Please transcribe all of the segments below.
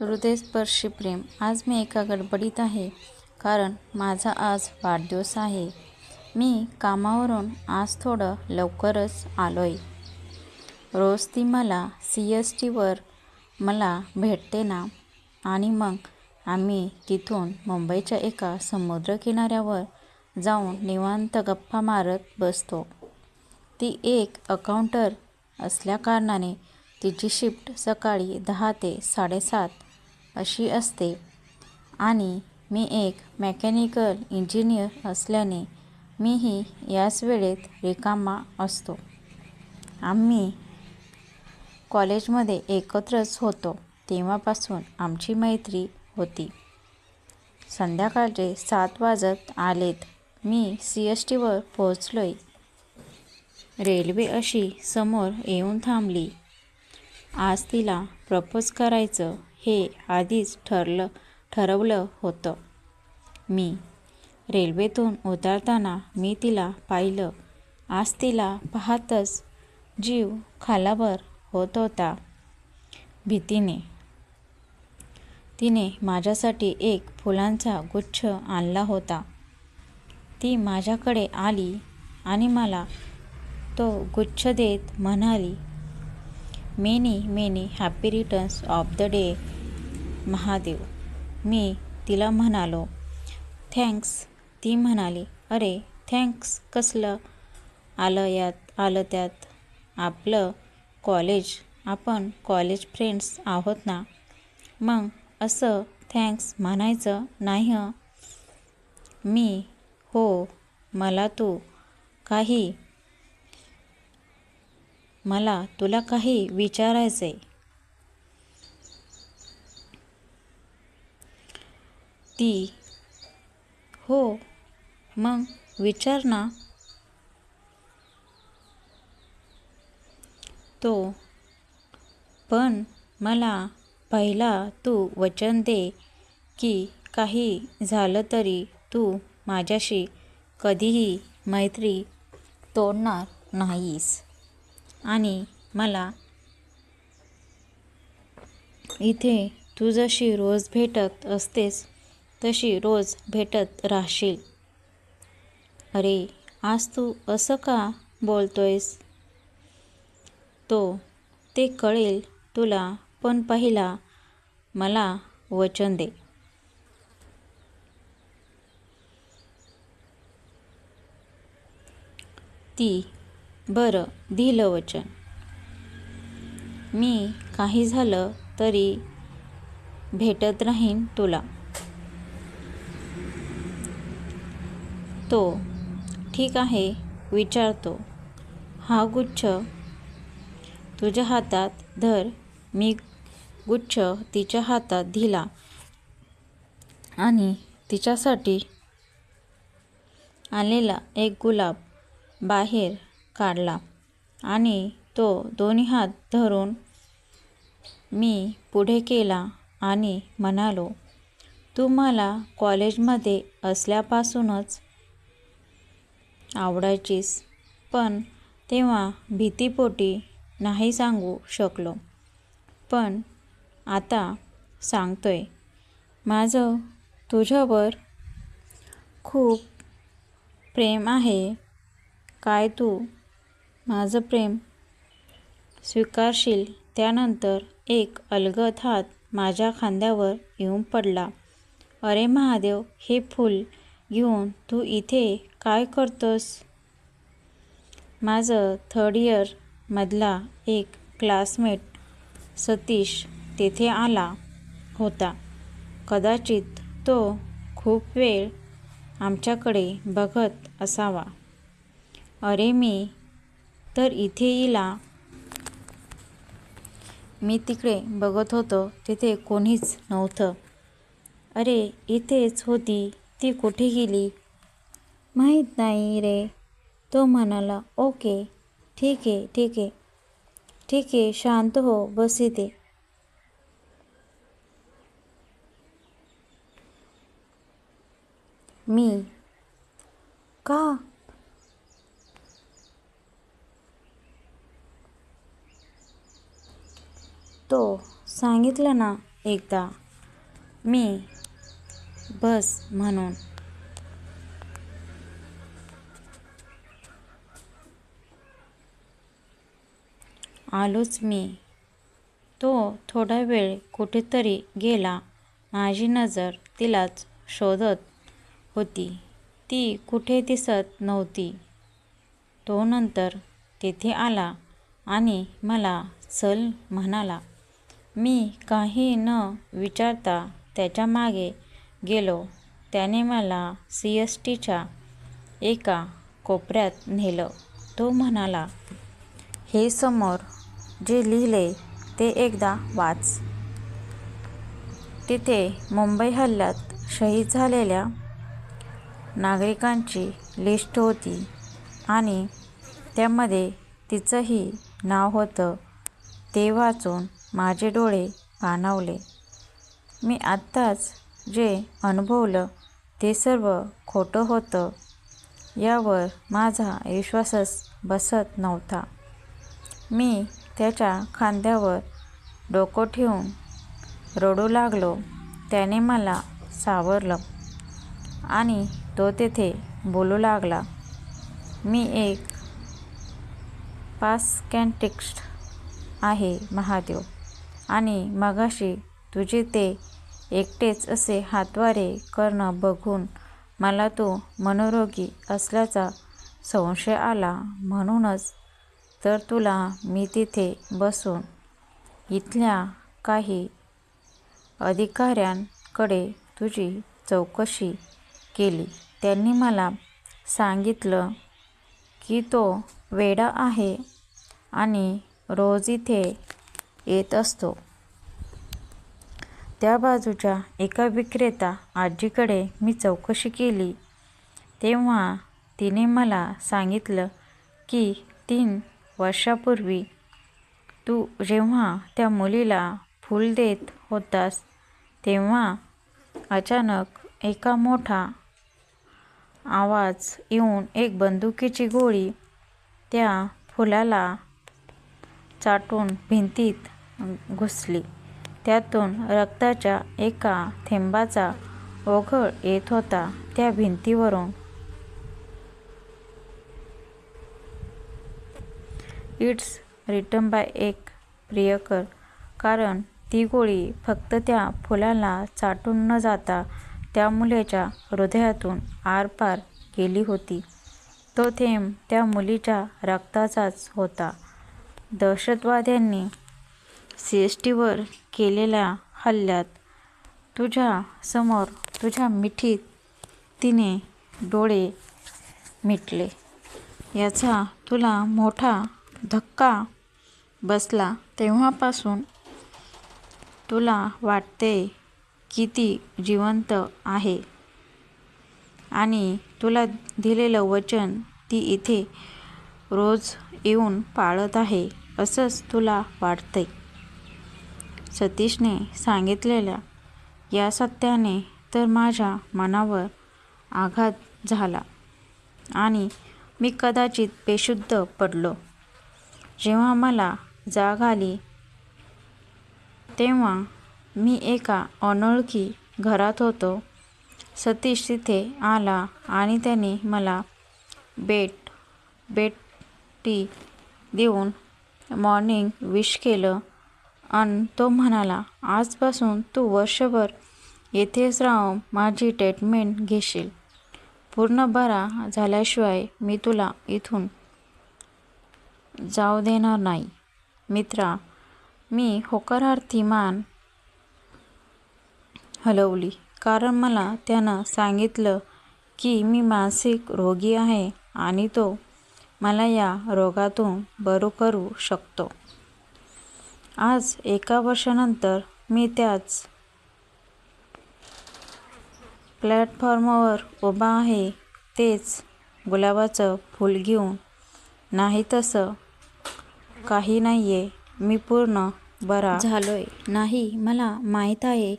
हृदयस्पर्शी प्रेम. आज मी एका गडबडीत आहे कारण माझा आज वाढदिवस आहे. मी कामावरून आज थोडं लवकरच आलो आहे रोज ती मला सी एस टीवर मला भेटते ना? आणि मग आम्ही तिथून मुंबईच्या एका समुद्रकिनाऱ्यावर जाऊन निवांत गप्पा मारत बसतो. ती एक अकाउंटर असल्याकारणाने तिची शिफ्ट सकाळी दहा ते साडेसात अशी असते. आणि मी एक मेकॅनिकल इंजिनियर असल्याने मीही याच वेळेत रिकामा असतो. आम्ही कॉलेजमध्ये एकत्रच होतो. तेव्हापासून आमची मैत्री होती. संध्याकाळचे सात वाजत आलेत. मी सी एस टीवर पोहोचलो आहे रेल्वे अशी समोर येऊन थांबली. आज तिला प्रपोज करायचं हे आधीच ठरलं ठरवलं होतं. मी रेल्वेतून उतरताना मी तिला पाहिलं. आज तिला पाहतच जीव खालावर होत होता. भीतीने. तिने माझ्यासाठी एक फुलांचा गुच्छ आणला होता. ती माझ्याकडे आली आणि मला तो गुच्छ देत म्हणाली many many happy returns of the day. Mahadev. मी तिला म्हणालो थँक्स. ती म्हणाली अरे थँक्स कसलं? आलं यात आलं त्यात आपलं कॉलेज आपण कॉलेज फ्रेंड्स आहोत ना? मग असं थँक्स म्हणायचं नाही मी? हो मला तू काही मला तुला काही विचारायचं आहे ती. हो मग विचार ना. तो पण मला पहिला तू वचन दे की काही झालं तरी तू माझ्याशी कधीही मैत्री तोडणार नाहीस. आणि मला इथे तुझ्याशी रोज भेटत असतेस. तशी रोज भेटत राहशील. अरे आज तू असं का बोलतोयस? तो ते कळेल तुला पण पहिला मला वचन दे. ती बरं दिलं वचन. मी काही झालं तरी भेटत राहीन तुला. तो. ठीक आहे विचारतो. हा गुच्छ तुझ्या हातात धर. मी गुच्छ तिच्या हातात दिला. आणि तिच्यासाठी आलेला एक गुलाब बाहेर काढला. आणि तो दोन्ही हात धरून मी पुढे केला आणि म्हणालो तू मला कॉलेजमध्ये असल्यापासूनच आवडायचीस. पण तेव्हा भीतीपोटी नाही सांगू शकलो. पण आता सांगतोय. माझं तुझ्यावर खूप प्रेम आहे. काय तू माझं प्रेम स्वीकारशील? त्यानंतर एक अलगद हात माझ्या खांद्यावर येऊन पडला. अरे महादेव हे फूल घेऊन तू इथे काय करतोस? माझं थर्ड इयरमधला एक क्लासमेट सतीश तेथे आला होता. कदाचित तो खूप वेळ आमच्याकडे बघत असावा. अरे मी तर इथे येईला मी तिकडे बघत होतो तिथे कोणीच नव्हतं. अरे इथेच होती. ती कुठे गेली? माहीत नाही रे. तो म्हणाला ओके ठीक आहे ठीक आहे ठीक आहे शांत हो बस इथे. मी. का? तो सांगितलं ना एकदा. मी. बस म्हणून. आलोच मी. तो थोडा वेळ कुठेतरी गेला. माझी नजर तिलाच शोधत होती. ती कुठे दिसत नव्हती. तो नंतर तिथे आला आणि मला चल म्हणाला. मी काही न विचारता त्याच्यामागे गेलो. त्याने मला सी एस टीच्या एका कोपऱ्यात नेलं. तो म्हणाला हे समोर जे लिहिले ते एकदा वाच. तिथे मुंबई हल्ल्यात शहीद झालेल्या नागरिकांची लिस्ट होती आणि त्यामध्ये तिचंही नाव होतं. ते वाचून माझे डोळे पाणावले मी आत्ताच जे अनुभवलं ते सर्व खोटं होतं. यावर माझा विश्वासच बसत नव्हता. मी त्याच्या खांद्यावर डोकं ठेवून रडू लागलो. त्याने मला सावरलं आणि तो तेथे बोलू लागला मी एक पासकॅन्टिक्स्ट आहे महादेव. आणि मगाशी तुझे ते एकटेच असे हातवारे करणं बघून मला तो मनोरोगी असल्याचा संशय आला. म्हणूनच तर तुला मी तिथे बसून इथल्या काही अधिकाऱ्यांकडे तुझी चौकशी केली. त्यांनी मला सांगितलं की तो वेडा आहे आणि रोज इथे येत असतो. त्या बाजूच्या एका विक्रेता आजीकडे मी चौकशी केली. तेव्हा तिने मला सांगितलं की तीन वर्षापूर्वी तू जेव्हा त्या मुलीला फूल देत होतास तेव्हा अचानक एका मोठा आवाज येऊन एक बंदुकीची गोळी त्या फुलाला चाटून भिंतीत घुसली. त्यातून रक्ताच्या एका थेंबाचा ओघळ येत होता त्या भिंतीवरून. इट्स रिटन बाय एक प्रियकर. कारण ती गोळी फक्त त्या फुलाला चाटून न जाता त्या मुलीच्या हृदयातून आरपार गेली होती. तो थेंब त्या मुलीच्या रक्ताचाच होता. दहशतवाद्यांनी सी एस टीवर केलेल्या हल्ल्यात तुझ्या समोर तुझ्या मिठीत तिने डोळे मिटले. याचा तुला मोठा धक्का बसला तेव्हापासून तुला वाटते की ती जिवंत आहे. आणि तुला दिलेलं वचन ती इथे रोज येऊन पाळत आहे असंच तुला वाटतंय. सतीशने सांगितलेल्या या सत्याने तर माझ्या मनावर आघात झाला आणि मी कदाचित बेशुद्ध पडलो. जेव्हा मला जाग आली तेव्हा मी एका अनोळखी घरात होतो. सतीश तिथे आला आणि त्याने मला बेट बेटी देऊन मॉर्निंग विश केलं. अन तो म्हणाला आजपासून तू वर्षभर येथेच राहून माझी ट्रीटमेंट घेशील. पूर्ण बरा झाल्याशिवाय मी तुला इथून जाऊ देणार नाही. मित्रा मी होकारार्थी मान हलवली. कारण मला त्यानं सांगितलं की मी मानसिक रोगी आहे आणि तो मला या रोगातून बरं करू शकतो. आज एका वर्षानंतर मी त्याच प्लॅटफॉर्मवर उभा आहे तेच गुलाबाचं फूल घेऊन. नाही तसं काही नाही आहे मी पूर्ण बरा. झालोय. नाही मला माहीत आहे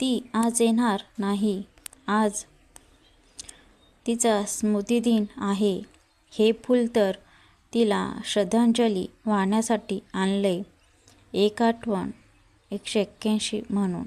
ती आज येणार नाही. आज तिचा स्मृतिदिन आहे. हे फूल तर तिला श्रद्धांजली वाहण्यासाठी आणलंय. एक आठवण एकशे एक्क्याऐंशी म्हणून.